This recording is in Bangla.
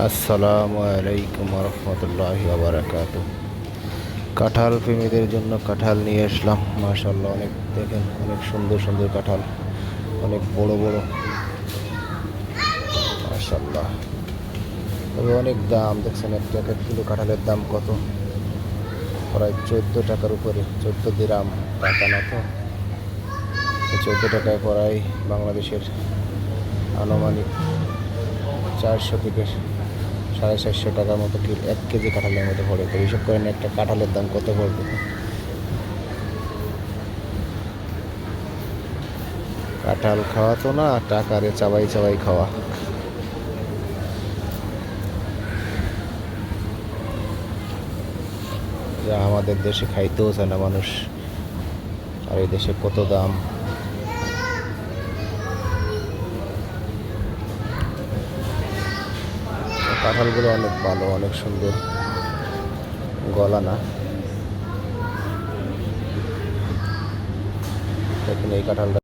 আসসালামু আলাইকুম রহমতুল্লাহ বারাকাতু কাঁঠাল প্রেমীদের জন্য কাঁঠাল নিয়ে আসলাম। মাশাল্লাহ অনেক দেখেন, অনেক সুন্দর সুন্দর কাঁঠাল, অনেক বড় বড়। মাশাল্লাহ তবে অনেক দাম, দেখছেন, এক প্যাকেট কিলো কাঁঠালের দাম কত? প্রায় চোদ্দ টাকার উপরে, চোদ্দ দিরাম, টাকা না তো? চোদ্দ টাকায় প্রায় বাংলাদেশের আনুমানিক চারশো থেকে সাড়ে চারশো টাকার মতো কি এক কেজি কাঁঠালের মতো পড়ে তো হিসাব করেন একটা কাঁঠালের দাম কত পড়বে। কাঁঠাল খাওয়া তো না টাকারে চাবাই চাবাই খাওয়া। যা আমাদের দেশে খাইতেও চায় না মানুষ। আর এই দেশে কত দাম? কাঁঠালগুলো অনেক ভালো অনেক সুন্দর। গলা না। দেখুন এই কাঁঠালটা।